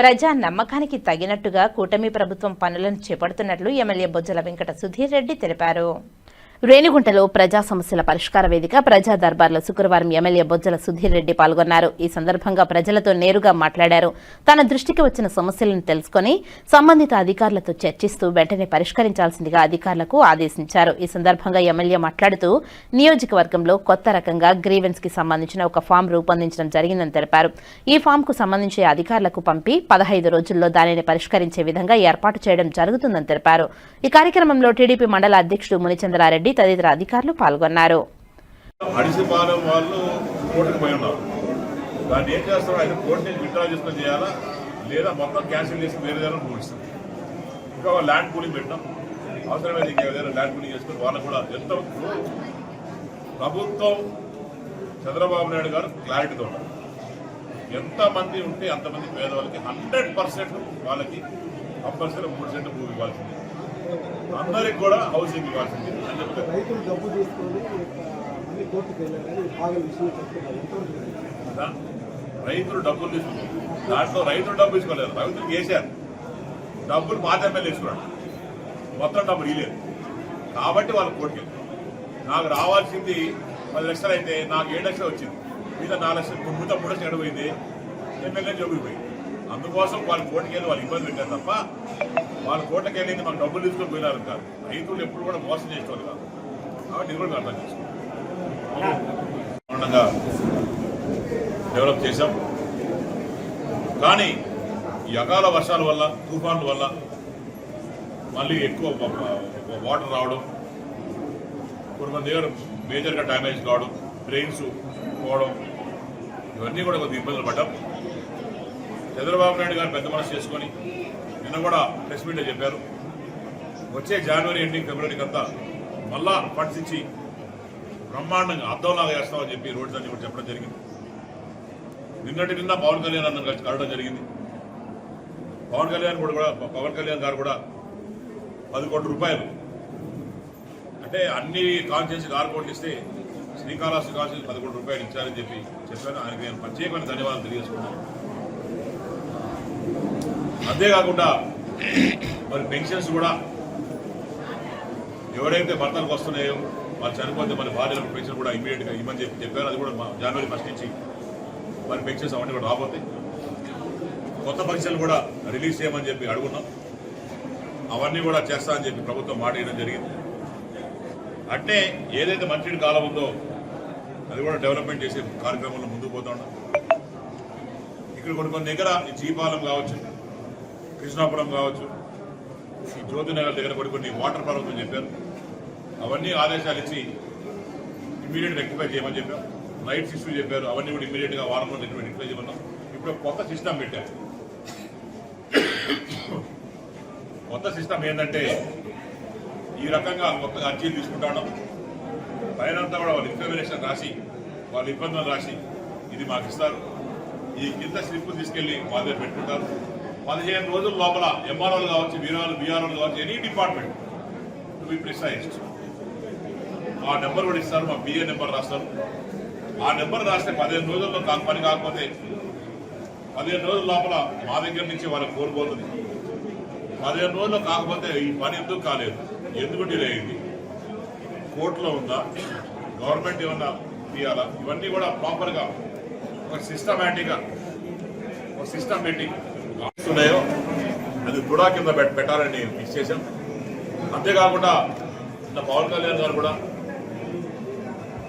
ప్రజా నమ్మకానికి తగినట్టుగా కూటమి ప్రభుత్వం పనులను చేపడుతున్నట్లు ఎమ్మెల్యే బొజ్జల వెంకట సుధీర్ రెడ్డి తెలిపారు. రేణిగుంటలో ప్రజా సమస్యల పరిష్కార వేదిక ప్రజా దర్బార్లో శుక్రవారం ఎమ్మెల్యే బొజ్జల సుధీర్ రెడ్డి పాల్గొన్నారు. ఈ సందర్భంగా ప్రజలతో నేరుగా మాట్లాడారు. తన దృష్టికి వచ్చిన సమస్యలను తెలుసుకొని సంబంధిత అధికారులతో చర్చిస్తూ వెంటనే పరిష్కరించాల్సిందిగా అధికారులకు ఆదేశించారు. ఈ సందర్భంగా ఎమ్మెల్యే మాట్లాడుతూ నియోజకవర్గంలో కొత్త రకంగా గ్రీవెన్స్కి సంబంధించిన ఒక ఫామ్ రూపొందించడం జరిగిందని తెలిపారు. ఈ ఫామ్కు సంబంధించి అధికారులకు పంపి పదహైదు రోజుల్లో దానిని పరిష్కరించే విధంగా ఏర్పాటు చేయడం జరుగుతుందని తెలిపారు. ఈ కార్యక్రమంలో టీడీపీ మండల అధ్యక్షుడు మునిచంద్రారెడ్డి తదితర అధికారులు పాల్గొన్నారు. అడిసిపాలెం వాళ్ళు కోర్టుకు పోయి ఉన్నారు. దాన్ని ఏం చేస్తారో? ఆయన కోర్టు నుంచి విత్డ్రా చేసుకొని చేయాలా? లేదా మొత్తం క్యాన్సిల్ చేసి వేరే దగ్గర పూడిస్తాం ఇంకా ల్యాండ్ పూలింగ్ పెట్టినాం అవసరమైతే ఇంకా ఏదైనా ల్యాండ్ పూలింగ్ చేసుకొని వాళ్ళకు కూడా ఎంత ప్రభుత్వం చంద్రబాబు నాయుడు గారు క్లారిటీతో ఉన్నారు. ఎంతమంది ఉంటే అంతమంది పేదవాళ్ళకి హండ్రెడ్ పర్సెంట్ వాళ్ళకి కంపల్సరీ మూడు సెంట్లు భూమి ఇవ్వాల్సింది. అందరికి కూడా హౌసింగ్ ఇవ్వాల్సింది. అని చెప్తారు రైతులు డబ్బు తీసుకొని మళ్ళీ కోర్టుకు వెళ్ళారని బాగా విషయం చెప్తున్నారు. ఎంతవరకు నిజం? కదా? రైతులు డబ్బులు తీసుకున్నారు దాంట్లో రైతులు డబ్బు తీసుకోలేదు. రైతులు వేశారు డబ్బులు పాత ఎమ్మెల్యే తీసుకున్నాడు మొత్తం డబ్బులు ఇవ్వలేదు కాబట్టి వాళ్ళు కోర్టుకి నాకు రావాల్సింది పది లక్షలు అయితే నాకు ఏడు లక్షలు వచ్చింది. మీద నాలుగు లక్షలు మిగతా మూడు లక్షలు ఎడబోయింది. ఎమ్మెల్యే జోబుకి పోయింది. అందుకోసం వాళ్ళు కోర్టుకి వెళ్ళి వాళ్ళు ఇబ్బంది పెట్టారు తప్ప వాళ్ళు కోర్టుకి వెళ్ళింది మాకు డబ్బులు తీసుకొని పోయినారు కాదు. రైతులు ఎప్పుడు కూడా మోసం చేసేవాళ్ళు కాదు. కాబట్టి ఇది కూడా అర్థం చేసుకోండి డెవలప్ చేశాం. కానీ ఈ అకాల వర్షాల వల్ల తుఫాన్ల వల్ల మళ్ళీ ఎక్కువ వాటర్ రావడం కొన్ని మంది దగ్గర మేజర్గా డ్యామేజ్ కావడం డ్రైన్స్ పోవడం ఇవన్నీ కూడా కొద్దిగా ఇబ్బందులు పడ్డాం. చంద్రబాబు నాయుడు గారు పెద్ద మనసు చేసుకొని నిన్న కూడా ప్రెస్ మీట్లో చెప్పారు. వచ్చే జనవరి ఎండింగ్ ఫిబ్రవరికి అంతా మళ్ళా ఫండ్స్ ఇచ్చి బ్రహ్మాండంగా అర్థంలాగా చేస్తామని చెప్పి రోడ్స్ అన్ని కూడా చెప్పడం జరిగింది. నిన్నటి నిన్న పవన్ కళ్యాణ్ అన్న కలిసి కలవడం జరిగింది. పవన్ కళ్యాణ్ కూడా కూడా పవన్ కళ్యాణ్ గారు కూడా పది కోట్ల రూపాయలు. అంటే అన్ని కాన్స్టిట్యూన్సీకి ఆరు కోట్లు ఇస్తే శ్రీకాళహస్తి కాన్స్టిట్యూన్సీ పది కోట్ల రూపాయలు ఇచ్చారని చెప్పి చెప్పాను. ఆయనకి నేను ప్రత్యేకమైన ధన్యవాదాలు తెలియజేసుకున్నాను అంతేకాకుండా మరి పెన్షన్స్ కూడా ఎవరైతే భర్తలకు వస్తున్నాయో మరి చనిపోతే మన భార్యలకు పెన్షన్ కూడా ఇమీడియట్గా ఇవ్వని చెప్పి చెప్పారు. అది కూడా జనవరి ఫస్ట్ నుంచి మరి పెన్షన్స్ అవన్నీ కూడా రాబోతాయి కొత్త పరీక్షలు కూడా రిలీజ్ చేయమని చెప్పి అడుగున్నాం. అవన్నీ కూడా చేస్తా అని చెప్పి ప్రభుత్వం మాట ఇవ్వడం జరిగింది. అంటే ఏదైతే మంచి కాలం ఉందో అది కూడా డెవలప్మెంట్ చేసే కార్యక్రమంలో ముందుకు పోతా ఉన్నాం. ఇక్కడ కొన్ని కొన్ని దగ్గర ఈ జీపాలెం కావచ్చు కృష్ణాపురం కావచ్చు. ఈ జ్యోతినగర్ దగ్గర కూడా కొన్ని వాటర్ ప్రాబ్లమ్స్ చెప్పారు. అవన్నీ ఆదేశాలు ఇచ్చి ఇమీడియట్ రెక్టిఫై చేయమని చెప్పారు. లైట్స్ ఇష్యూ చెప్పారు. అవన్నీ కూడా ఇమీడియట్గా వారం రోజులు రెక్టిఫై చేయమన్నాం. ఇప్పుడు కొత్త సిస్టమ్ పెట్టారు. కొత్త సిస్టమ్ ఏంటంటే ఈ రకంగా కొత్తగా అర్జీలు తీసుకుంటాను. పైన అంతా కూడా వాళ్ళు ఇన్ఫర్మేషన్ రాసి వాళ్ళ ఇబ్బందులు రాసి ఇది మాకు ఇస్తారు. ఈ కింద స్లిప్ తీసుకెళ్ళి వాళ్ళ దగ్గర పెట్టుకుంటారు. పదిహేను రోజుల లోపల ఎంఆర్ఓలు కావచ్చు బీఆర్ఓలు బీఆర్ఓలు కావచ్చు any department to be precised ఆ నెంబర్ కూడా ఇస్తారు మా బిఏ నెంబర్ రాస్తారు. ఆ నెంబర్ రాస్తే పదిహేను రోజుల్లో కా- పని కాకపోతే పదిహేను రోజుల లోపల మా దగ్గర నుంచి వాళ్ళకి కోరుకోతుంది పదిహేను రోజుల్లో కాకపోతే ఈ పని ఎందుకు కాలేదు? ఎందుకు డిలే అయింది? కోర్టులో ఉందా? గవర్నమెంట్ ఏమన్నా తీయాలా? ఇవన్నీ కూడా ప్రాపర్గా ఒక సిస్టమేటిక్గా ఒక సిస్టమేటిక్ ఉన్నాయో అది కూడా కింద పెట్టాలని ఫిక్స్ చేశాం అంతేకాకుండా నిన్న పవన్ కళ్యాణ్ గారు కూడా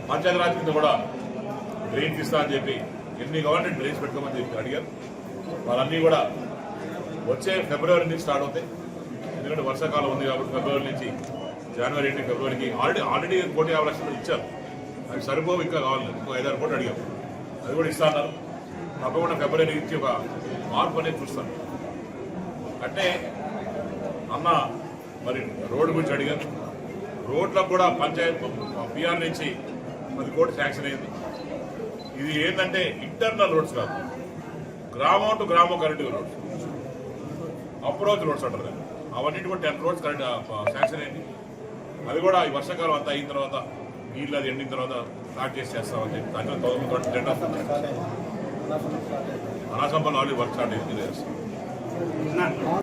పంచాయతీరాజ్ కింద కూడా డ్రైన్స్ ఇస్తా అని చెప్పి ఎన్ని గవర్నమెంట్ డ్రైన్స్ పెట్టుకోమని చెప్పి అడిగారు. వాళ్ళన్నీ కూడా వచ్చే ఫిబ్రవరి నుంచి స్టార్ట్ అవుతాయి. ఎందుకంటే వర్షాకాలం ఉంది కాబట్టి ఫిబ్రవరి నుంచి జనవరి ఎండింగ్ ఫిబ్రవరికి ఆల్రెడీ ఆల్రెడీ కోటి యాభై లక్షలు ఇచ్చారు. అవి సరిపోవు ఇంకా కావాలి. ఇంకో ఐదారు కోట్లు అడిగాం. అది కూడా ఇస్తా అన్నారు. తప్పకుండా ఫిబ్రవరి నుంచి ఒక మార్పు అనేది చూస్తాను అంటే అన్న మరి రోడ్డు గురించి అడిగాను రోడ్లకు కూడా పంచాయత్ పిఆర్ నుంచి పది కోట్లు శాంక్షన్ అయింది. ఇది ఏంటంటే ఇంటర్నల్ రోడ్స్ కాదు. గ్రామం టు గ్రామం కరెంటు రోడ్స్. అప్రోచ్ రోడ్స్ అంటారు దాన్ని. కూడా టెన్ రోడ్స్ కరెంట్ శాంక్షన్ అయింది. అది కూడా ఈ వర్షాకాలం అంతా అయిన తర్వాత నీళ్ళు అది ఎండిన తర్వాత స్టార్ట్ చేసి చేస్తామని చెప్పి దాంట్లో తొమ్మిది టెండర్ అనాసంపల్ ఆల్రెడీ వర్క్ స్టార్ట్ అయింది